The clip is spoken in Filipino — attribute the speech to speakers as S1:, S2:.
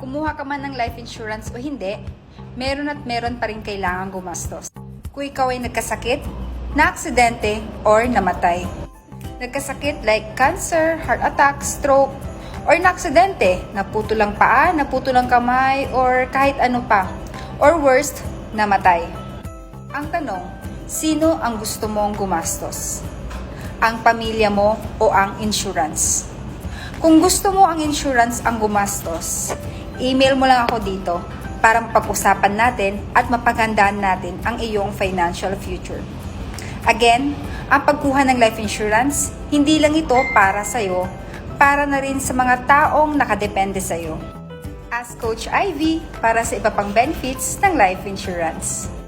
S1: Kumuha ka man ng life insurance o hindi, meron at meron pa rin kailangan gumastos. Kung ikaw ay nagkasakit, na-aksidente, or namatay. Nagkasakit like cancer, heart attack, stroke, or na-aksidente, naputo lang paa, naputo lang kamay, or kahit ano pa. Or worst, namatay. Ang tanong, sino ang gusto mong gumastos? Ang pamilya mo o ang insurance? Kung gusto mo ang insurance ang gumastos, email mo lang ako dito para mapag-usapan natin at mapagandaan natin ang iyong financial future. Again, ang pagkuha ng life insurance, hindi lang ito para sa'yo, para na rin sa mga taong nakadepende sa'yo. Ask Coach Ivy para sa iba pang benefits ng life insurance.